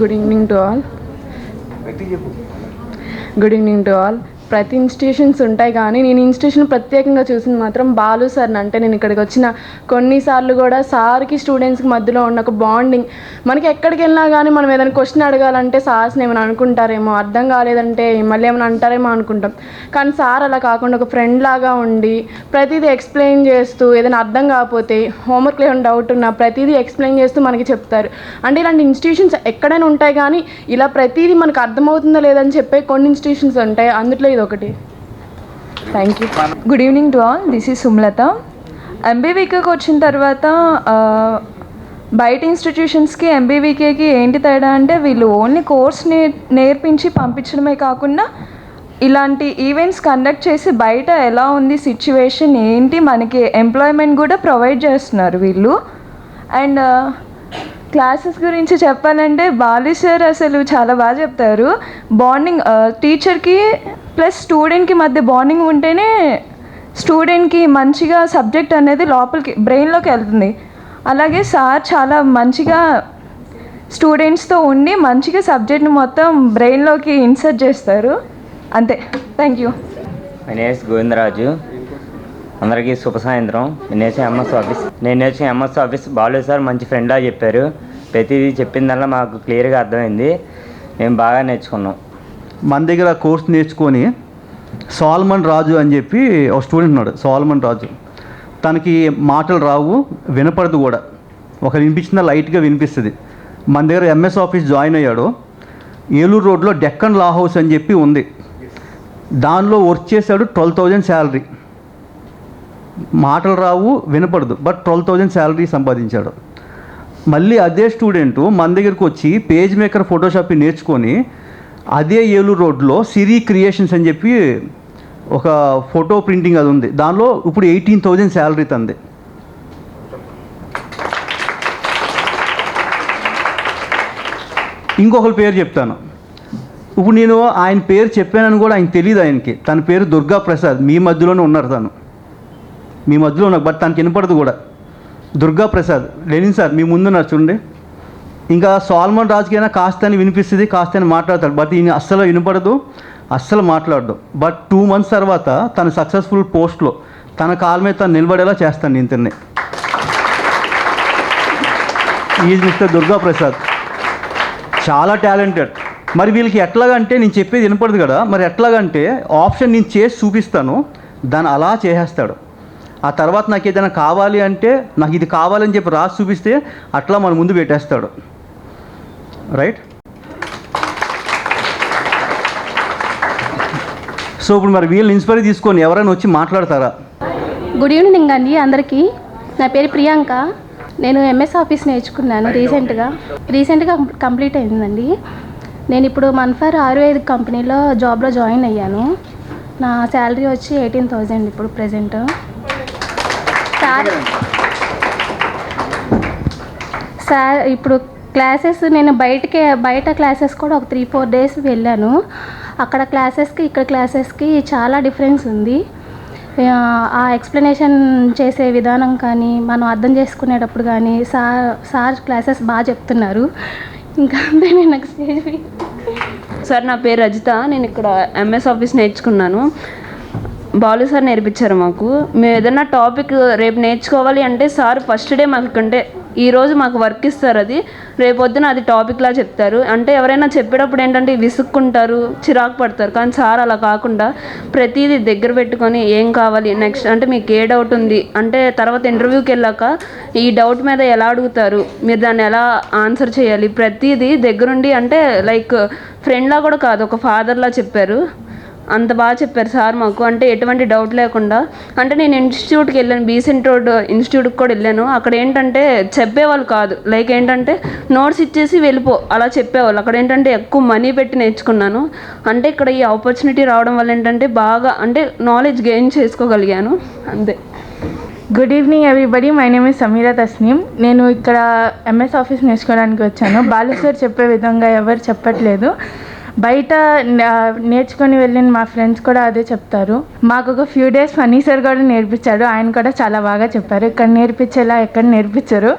Good evening to all good evening to all ప్రతి institutions ఉంటాయి కానీ నేను ఇన్స్టిట్యూషన్ ప్రత్యేకంగా చూసింది మాత్రం బాలు సార్ని. అంటే నేను ఇక్కడికి వచ్చిన కొన్నిసార్లు కూడా సార్కి స్టూడెంట్స్కి మధ్యలో ఉన్న ఒక బాండింగ్. మనకి ఎక్కడికి వెళ్ళినా కానీ మనం ఏదైనా క్వశ్చన్ అడగాలంటే సార్స్ని ఏమైనా అనుకుంటారేమో అర్థం కాలేదంటే మళ్ళీ ఏమైనా అంటారేమో అనుకుంటాం. కానీ సార్ అలా కాకుండా ఒక ఫ్రెండ్ లాగా ఉండి ప్రతిదీ ఎక్స్ప్లెయిన్ చేస్తూ ఏదైనా అర్థం కాకపోతే హోంవర్క్లో ఏమైనా డౌట్ ఉన్నా ప్రతిదీ ఎక్స్ప్లెయిన్ చేస్తూ మనకి చెప్తారు. అంటే ఇలాంటి ఇన్స్టిట్యూషన్స్ ఎక్కడైనా ఉంటాయి కానీ ఇలా ప్రతిదీ మనకు అర్థమవుతుందో లేదని చెప్పే కొన్ని ఇన్స్టిట్యూషన్స్ ఉంటాయి. అందులో ఇదొకటి. ఒకటి thank you good evening to all this is Sumalatha ఎంబీవీకేకి వచ్చిన తర్వాత బయట ఇన్స్టిట్యూషన్స్కి ఎంబీవీకేకి ఏంటి తేడా అంటే వీళ్ళు ఓన్లీ కోర్స్ నే నేర్పించి పంపించడమే కాకుండా ఇలాంటి ఈవెంట్స్ కండక్ట్ చేసి బయట ఎలా ఉంది సిచ్యువేషన్ ఏంటి మనకి ఎంప్లాయ్మెంట్ కూడా ప్రొవైడ్ చేస్తున్నారు వీళ్ళు. అండ్ క్లాసెస్ గురించి చెప్పాలంటే బాలి సార్ అసలు చాలా బాగా చెప్తారు. బాండింగ్ టీచర్కి ప్లస్ స్టూడెంట్కి మధ్య బాండింగ్ ఉంటేనే స్టూడెంట్కి మంచిగా సబ్జెక్ట్ అనేది లోపలికి బ్రెయిన్లోకి వెళ్తుంది. అలాగే సార్ చాలా మంచిగా స్టూడెంట్స్తో ఉండి మంచిగా సబ్జెక్ట్ని మొత్తం బ్రెయిన్లోకి ఇన్సర్ట్ చేస్తారు. అంతే. Thank you Vinesh Govindaraju. అందరికీ శుభ సాయంత్రం. నేను ఎంఎస్ ఆఫీస్ నేను నేర్చిన ఎంఎస్ ఆఫీస్ బాలు సార్ మంచి ఫ్రెండ్లా చెప్పారు. ప్రతిదీ చెప్పిందల్లా మాకు క్లియర్గా అర్థమైంది. మేము బాగా నేర్చుకున్నాం. మన దగ్గర కోర్స్ నేర్చుకొని సాల్మన్ రాజు అని చెప్పి ఒక స్టూడెంట్ ఉన్నాడు సాల్మన్ రాజు. తనకి మాటలు రావు వినపడదు కూడా. ఒక వినిపించిన లైట్గా వినిపిస్తుంది. మన దగ్గర ఎంఎస్ ఆఫీస్ జాయిన్ అయ్యాడు. ఏలూరు రోడ్లో డెక్కన్ లా హౌస్ అని చెప్పి ఉంది. దానిలో వర్క్ చేశాడు ట్వెల్వ్ థౌజండ్ శాలరీ. మాటలు రావు వినపడదు బట్ ట్వెల్వ్ థౌజండ్ శాలరీ సంపాదించాడు. మళ్ళీ అదే స్టూడెంట్ మన దగ్గరికి వచ్చి పేజ్ మేకర్ ఫోటోషాప్ నేర్చుకొని అదే ఏలూరు రోడ్లో సిరి క్రియేషన్స్ అని చెప్పి ఒక ఫోటో ప్రింటింగ్ అది ఉంది. దానిలో ఇప్పుడు ఎయిటీన్ థౌజండ్ శాలరీ తంది. ఇంకొకరి పేరు చెప్తాను. ఇప్పుడు నేను ఆయన పేరు చెప్పానని కూడా ఆయన తెలియదు ఆయనకి. తన పేరు దుర్గా ప్రసాద్. మీ మధ్యలోనే ఉన్నారు తను. మీ మధ్యలో ఉన్నారు. బట్ తనకి వినపడదు కూడా. దుర్గా ప్రసాద్. లెనిన్ సార్ మీ ముందున్నారు చూడండి. ఇంకా సాల్మన్ రాజుకైనా కాస్త అని వినిపిస్తుంది కాస్త అని మాట్లాడతాడు. బట్ ఈయన అస్సలు వినపడదు అస్సలు మాట్లాడదు బట్ టూ మంత్స్ తర్వాత తన సక్సెస్ఫుల్ పోస్ట్లో తన కాళ్ళ మీద తను నిలబడేలా చేస్తాను నేను ఈజ్ మిస్టర్ దుర్గా ప్రసాద్. చాలా టాలెంటెడ్. మరి వీళ్ళకి ఎట్లాగంటే నేను చెప్పేది వినపడదు కదా మరి ఎట్లాగంటే ఆప్షన్ నేను చేసి చూపిస్తాను దాన్ని అలా చేసేస్తాడు. ఆ తర్వాత నాకు ఏదైనా కావాలి అంటే నాకు ఇది కావాలని చెప్పి రాసి చూపిస్తే అట్లా మన ముందు పెట్టేస్తాడు. రైట్? సో ఇప్పుడు మరి వీళ్ళని ఇన్స్పైర్ తీసుకొని ఎవరైనా వచ్చి మాట్లాడతారా? గుడ్ ఈవినింగ్ అండి అందరికీ. నా పేరు ప్రియాంక. నేను ఎంఎస్ ఆఫీస్ నేర్చుకున్నాను రీసెంట్గా రీసెంట్గా కంప్లీట్ అయిందండి. నేను ఇప్పుడు మన్ఫర్ ఆయుర్వేద కంపెనీలో జాబ్లో జాయిన్ అయ్యాను. నా శాలరీ వచ్చి ఎయిటీన్ థౌజండ్ ఇప్పుడు ప్రజెంట్ సార్ సార్ ఇప్పుడు క్లాసెస్ నేను బయటకే బయట క్లాసెస్ కూడా ఒక త్రీ ఫోర్ డేస్ వెళ్ళాను. అక్కడ క్లాసెస్కి ఇక్కడ క్లాసెస్కి చాలా డిఫరెన్స్ ఉంది. ఆ, ఎక్స్ప్లెనేషన్ చేసే విధానం కానీ మనం అర్థం చేసుకునేటప్పుడు కానీ సార్ సార్ క్లాసెస్ బాగా చెప్తున్నారు. ఇంకా అంతే నేను నాకు స్టేజ్ సార్ నా పేరు రజిత. నేను ఇక్కడ ఎంఎస్ ఆఫీస్ నేర్చుకున్నాను. బాలు సార్ నేర్పించారు మాకు. మేము ఏదైనా టాపిక్ రేపు నేర్చుకోవాలి అంటే సార్ ఫస్ట్ డే మాకు అంటే ఈరోజు మాకు వర్క్ ఇస్తారు అది. రేపొద్దున అది టాపిక్లా చెప్తారు. అంటే ఎవరైనా చెప్పేటప్పుడు ఏంటంటే విసుక్కుంటారు చిరాకు పడతారు. కానీ సార్ అలా కాకుండా ప్రతిదీ దగ్గర పెట్టుకొని ఏం కావాలి నెక్స్ట్ అంటే మీకు ఏ డౌట్ ఉంది? అంటే తర్వాత ఇంటర్వ్యూకి వెళ్ళాక ఈ డౌట్ మీద ఎలా అడుగుతారు? మీరు దాన్ని ఎలా ఆన్సర్ చేయాలి? ప్రతిదీ దగ్గరుండి అంటే లైక్ ఫ్రెండ్లా కూడా కాదు ఒక ఫాదర్లా చెప్పారు. అంత బాగా చెప్పారు సార్ మాకు. అంటే ఎటువంటి డౌట్ లేకుండా. అంటే నేను ఇన్స్టిట్యూట్కి వెళ్ళాను బీసెంట్ రోడ్ ఇన్స్టిట్యూట్కి కూడా వెళ్ళాను. అక్కడ ఏంటంటే చెప్పేవాళ్ళు కాదు. లైక్ ఏంటంటే నోట్స్ ఇచ్చేసి వెళ్ళిపో అలా చెప్పేవాళ్ళు. అక్కడ ఏంటంటే ఎక్కువ మనీ పెట్టి నేర్చుకున్నాను. అంటే ఇక్కడ ఈ ఆపర్చునిటీ రావడం వల్ల ఏంటంటే బాగా అంటే నాలెడ్జ్ గెయిన్ చేసుకోగలిగాను. అంతే. Good evening everybody my name is Sameera Tasneem నేను ఇక్కడ ఎంఎస్ ఆఫీస్ నేర్చుకోవడానికి వచ్చాను. బాలు సార్ చెప్పే విధంగా ఎవరు చెప్పట్లేదు. బయట నేర్చుకొని వెళ్ళిన మా ఫ్రెండ్స్ కూడా అదే చెప్తారు. మాకు ఒక ఫ్యూ డేస్ ఫనీ సార్ కూడా నేర్పించాడు. ఆయన కూడా చాలా బాగా చెప్పారు. ఇక్కడ నేర్పించేలా ఎక్కడ నేర్పించరు.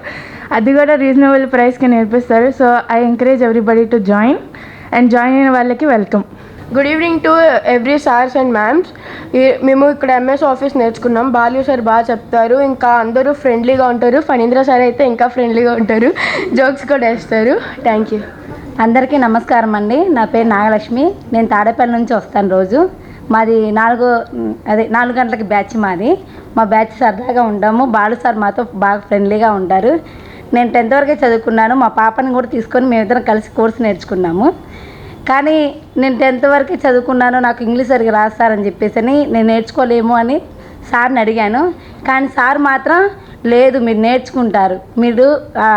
అది కూడా రీజనబుల్ ప్రైస్కి నేర్పిస్తారు. So I encourage everybody to join and join అయిన వాళ్ళకి welcome good evening to every sirs and ma'ams మేము ఇక్కడ ఎంఎస్ ఆఫీస్ నేర్చుకున్నాం. బాలు సార్ బాగా చెప్తారు. ఇంకా అందరూ ఫ్రెండ్లీగా ఉంటారు. ఫణీంద్ర సార్ అయితే ఇంకా ఫ్రెండ్లీగా ఉంటారు. జోక్స్ కూడా వేస్తారు. థ్యాంక్ యూ అందరికీ నమస్కారం అండి. నా పేరు నాగలక్ష్మి. నేను తాడేపల్లి నుంచి వస్తాను రోజు. మాది నాలుగు అదే నాలుగు గంటలకి బ్యాచ్ మాది. మా బ్యాచ్ సరదాగా ఉండము. బాలు సార్ మాతో బాగా ఫ్రెండ్లీగా ఉంటారు. నేను టెన్త్ వరకే చదువుకున్నాను. మా పాపని కూడా తీసుకొని మేమిద్దరం కలిసి కోర్సు నేర్చుకున్నాము. కానీ నేను టెన్త్ వరకే చదువుకున్నాను. నాకు ఇంగ్లీష్ సరిగ్గా రాస్తారని చెప్పేసి అని నేను నేర్చుకోలేము అని సార్ని అడిగాను. కానీ సార్ మాత్రం లేదు మీరు నేర్చుకుంటారు. మీరు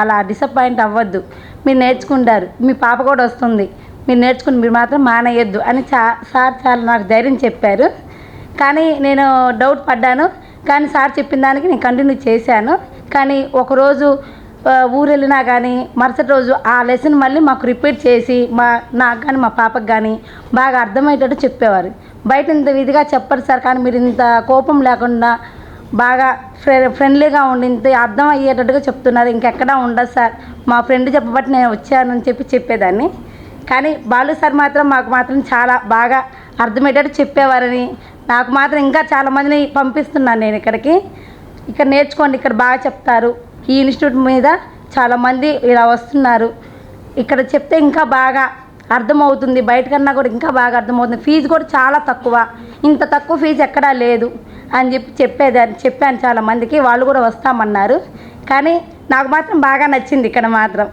అలా డిసప్పాయింట్ అవ్వద్దు. మీరు నేర్చుకుంటారు. మీ పాప కూడా వస్తుంది. మీరు నేర్చుకుని మీరు మాత్రం మానేయొద్దు అని చా సార్ చాలా నాకు ధైర్యం చెప్పారు. కానీ నేను డౌట్ పడ్డాను. కానీ సార్ చెప్పిన దానికి నేను కంటిన్యూ చేశాను. కానీ ఒకరోజు ఊరు వెళ్ళినా కానీ మరుసటి రోజు ఆ లెసన్ మళ్ళీ మాకు రిపీట్ చేసి మా నాకు కానీ మా పాపకు కానీ బాగా అర్థమయ్యేటట్టు చెప్పేవారు. బయట ఇంత ఇదిగా చెప్పరు సార్. కానీ మీరు ఇంత కోపం లేకుండా బాగా ఫ్రె ఫ్రెండ్లీగా ఉండి ఇంత అర్థం అయ్యేటట్టుగా చెప్తున్నారు. ఇంకెక్కడా ఉండదు సార్. మా ఫ్రెండ్ చెప్పబట్టి నేను వచ్చానని చెప్పి చెప్పేదాన్ని. కానీ బాలు సార్ మాత్రం మాకు మాత్రం చాలా బాగా అర్థమయ్యేటట్టు చెప్పేవారని నాకు మాత్రం ఇంకా చాలామందిని పంపిస్తున్నాను నేను ఇక్కడికి. ఇక్కడ నేర్చుకోండి ఇక్కడ బాగా చెప్తారు. ఈ ఇన్స్టిట్యూట్ మీద చాలామంది ఇలా వస్తున్నారు. ఇక్కడ చెప్తే ఇంకా బాగా అర్థమవుతుంది. బయటకన్నా కూడా ఇంకా బాగా అర్థమవుతుంది. ఫీజు కూడా చాలా తక్కువ. ఇంత తక్కువ ఫీజు ఎక్కడా లేదు అని చెప్పి చెప్పేదాన్ని చెప్పాను చాలా మందికి. వాళ్ళు కూడా వస్తామన్నారు. కానీ నాకు మాత్రం బాగా నచ్చింది ఇక్కడ మాత్రం.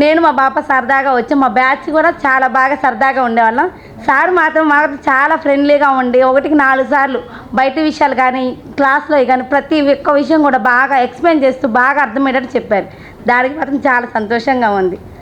నేను మా పాప సరదాగా వచ్చి మా బ్యాచ్ కూడా చాలా బాగా సరదాగా ఉండేవాళ్ళం. సార్ మాత్రం మాకు చాలా ఫ్రెండ్లీగా ఉండి ఒకటికి నాలుగు సార్లు బయట విషయాలు కానీ క్లాస్లో కానీ ప్రతి ఒక్క విషయం కూడా బాగా ఎక్స్ప్లెయిన్ చేస్తూ బాగా అర్థమయ్యేటట్టు చెప్పారు. దానికి మాత్రం చాలా సంతోషంగా ఉంది.